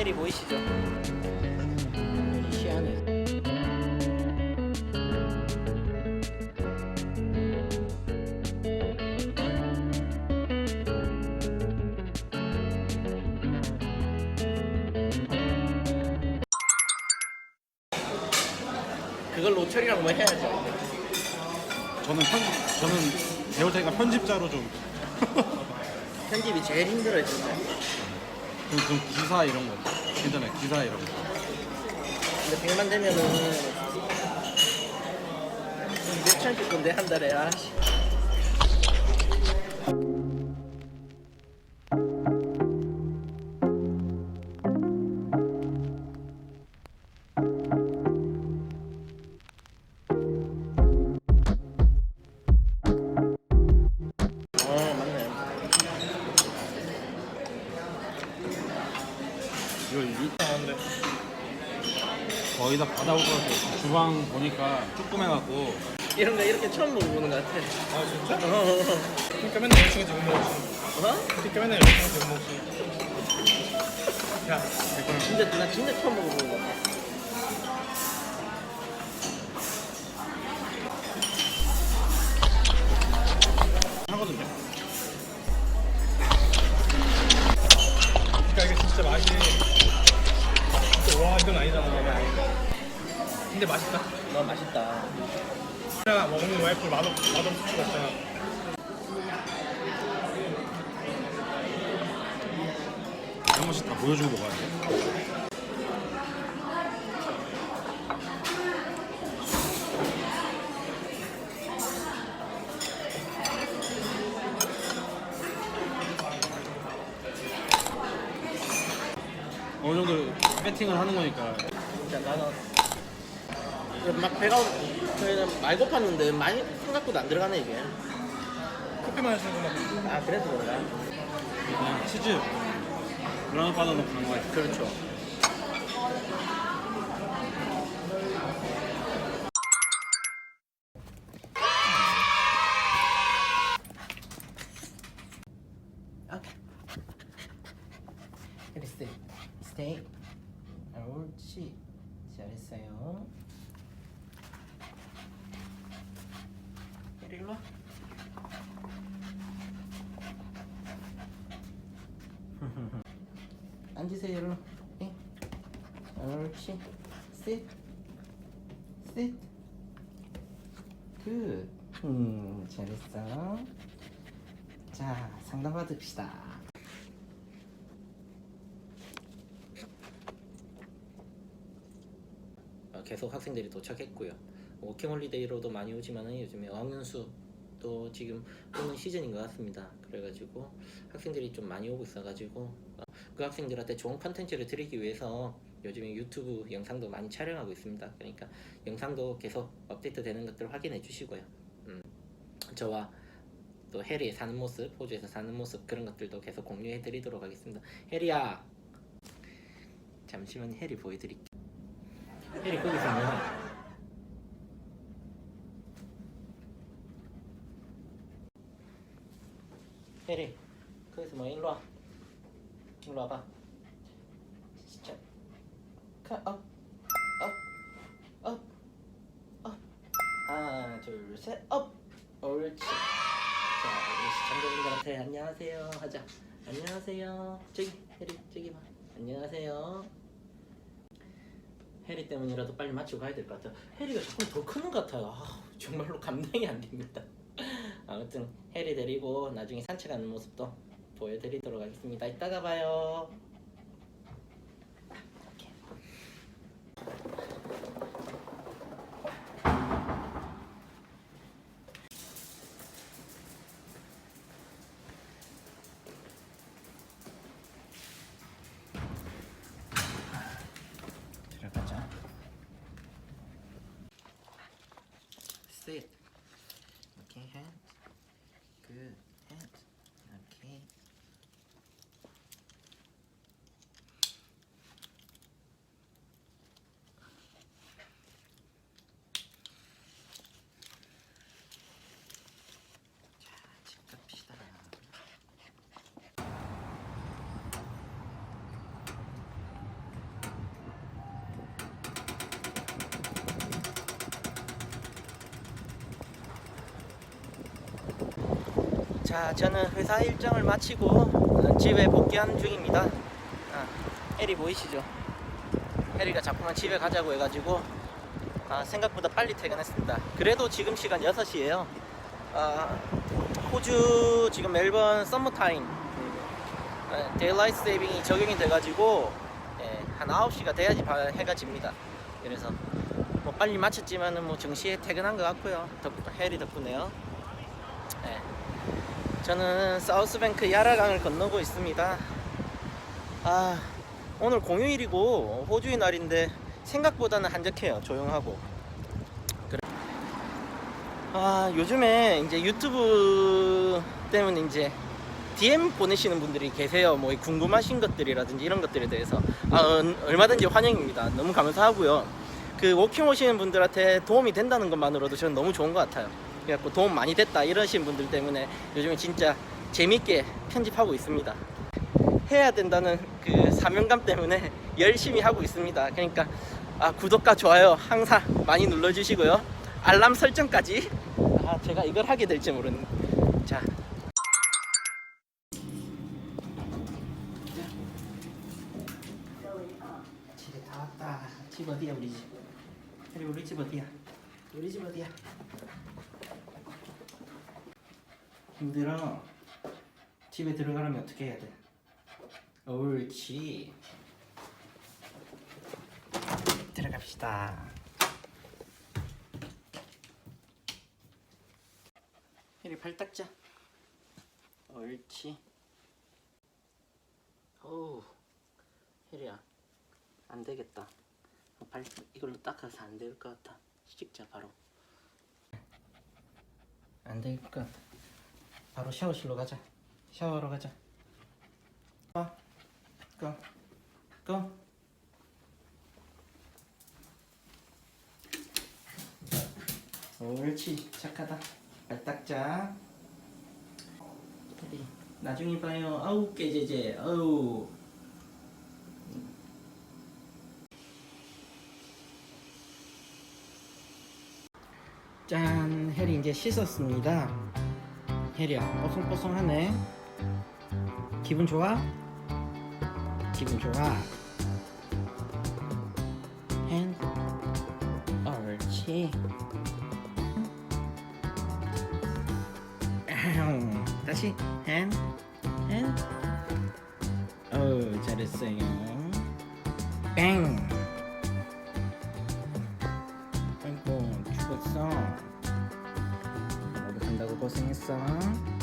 해리 보이시죠? 시안에 그걸 노철이랑 뭐 해야죠. 저는 편 저는 배울 테니까 편집자로 좀 편집이 제일 힘들어요 진짜. 좀, 좀 기사 이런 거 괜찮아요 기사 이런 거 근데 100만 되면은 몇천 줄 건데 한 달에 아씨. 이 거의 다 받아올 것 같아요 주방 보니까 조그매갖고 이런 거 이렇게 처음 먹어보는 것 같아. 아 진짜? 어, 어, 그러니까 맨날 열심히 지금 먹지 어? 그러니까 맨날 열심히 지금 먹지 야 진짜 나 진짜 처음 먹어보는 것 같아. 너 맛있다. 내가 먹는 와이프 맛없, 맛없을 수가 없잖아. 한 번씩 다 보여주고 먹어야 돼. 어느 정도 배팅을 하는 거니까. 나는 막 배가 저희는 말 고팠는데 많이 생각보다 안 들어가네 이게. 커피 마시는 것만 아 그래서 그런가? 그냥 치즈 그라노 바다 넣고 간 거야 그렇죠. 오케이. 그래 스테이. 스테이. 옳지. 잘했어요. 앉으세요, 일로. 예. 옳지. sit. sit. good. 음, 잘했어. 자, 상담 받읍시다. 어, 계속 학생들이 도착했고요. 워킹홀리데이로도 많이 오지만은 요즘에 어학연수도 지금 오는 시즌인 것 같습니다. 그래가지고 학생들이 좀 많이 오고 있어가지고 어, 그 학생들한테 좋은 컨텐츠를 드리기 위해서 요즘에 유튜브 영상도 많이 촬영하고 있습니다. 그러니까 영상도 계속 업데이트 되는 것들 확인해 주시고요. 음, 저와 또 해리의 사는 모습, 호주에서 사는 모습 그런 것들도 계속 공유해 드리도록 하겠습니다. 해리야, 잠시만 해리 보여 드릴게. 해리 거기서 뭐해? 해리 거기서 뭐 일로 와 일로 와봐. 진짜. 가업업 업 업 하나 둘 셋 업! 옳지. 자 우리 시청자분들한테 안녕하세요. 하자. 안녕하세요. 저기 해리 저기 봐. 안녕하세요. 해리 때문이라도 빨리 맞추고 가야 될 것 같아요. 해리가 자꾸 더 크는 것 같아요. 아, 정말로 감당이 안 됩니다. 아무튼 해리 데리고 나중에 산책하는 모습도 보여드리도록 하겠습니다. 이따가 봐요. 들어가자. Sit. Okay. 자, 집 갑시다. 자, 저는 회사 일정을 마치고 집에 복귀하는 중입니다. 아, 해리 보이시죠? 해리가 자꾸만 집에 가자고 해가지고 아, 생각보다 빨리 퇴근했습니다. 그래도 지금 시간 6시예요. 아, 호주 지금 멜번 썸머타임 데일라이트 세이빙이 적용이 돼가지고 예, 한 9시가 돼야지 바- 해가 집니다. 그래서 뭐 빨리 마쳤지만은 뭐 정시에 퇴근한 것 같고요. 덕, 해리 덕분에요. 예. 저는 사우스뱅크 야라강을 건너고 있습니다. 아 오늘 공휴일이고 호주의 날인데 생각보다는 한적해요. 조용하고. 그래. 아 요즘에 이제 유튜브 때문에 이제 DM 보내시는 분들이 계세요. 뭐 궁금하신 것들이라든지 이런 것들에 대해서 아, 음, 얼마든지 환영입니다. 너무 감사하고요. 그 워킹 오시는 분들한테 도움이 된다는 것만으로도 저는 너무 좋은 것 같아요. 그래갖고 도움 많이 됐다 이러신 분들 때문에 요즘에 진짜 재밌게 편집하고 있습니다. 해야 된다는 그 사명감 때문에 열심히 하고 있습니다. 그러니까 아, 구독과 좋아요 항상 많이 눌러주시고요. 알람 설정까지 아, 제가 이걸 하게 될지 모르는 자. 집 어디야 우리 집? 우리 집 어디야? 우리 집 어디야? 힘들어. 집에 들어가려면 어떻게 해야 돼? 옳지. 들어갑시다. 이리 발 닦자. 옳지. 어우, 혜리야, 안 되겠다. 발 이걸로 닦아서 안 될 것 같아. 찍자 바로. 안 될 것 같아. 바로 샤워실로 가자. 샤워하러 가자. 와, 고, 고. 옳지, 착하다. 발 닦자. 나중에 봐요. 아우 깨제제, 아우. 짠, 해리 이제 씻었습니다. 해리야, 뽀송뽀송하네. 기분 좋아? 기분 좋아. 핸, 옳지. 다시 핸, 핸. 어, 잘했어요. 뺑. 고생했어.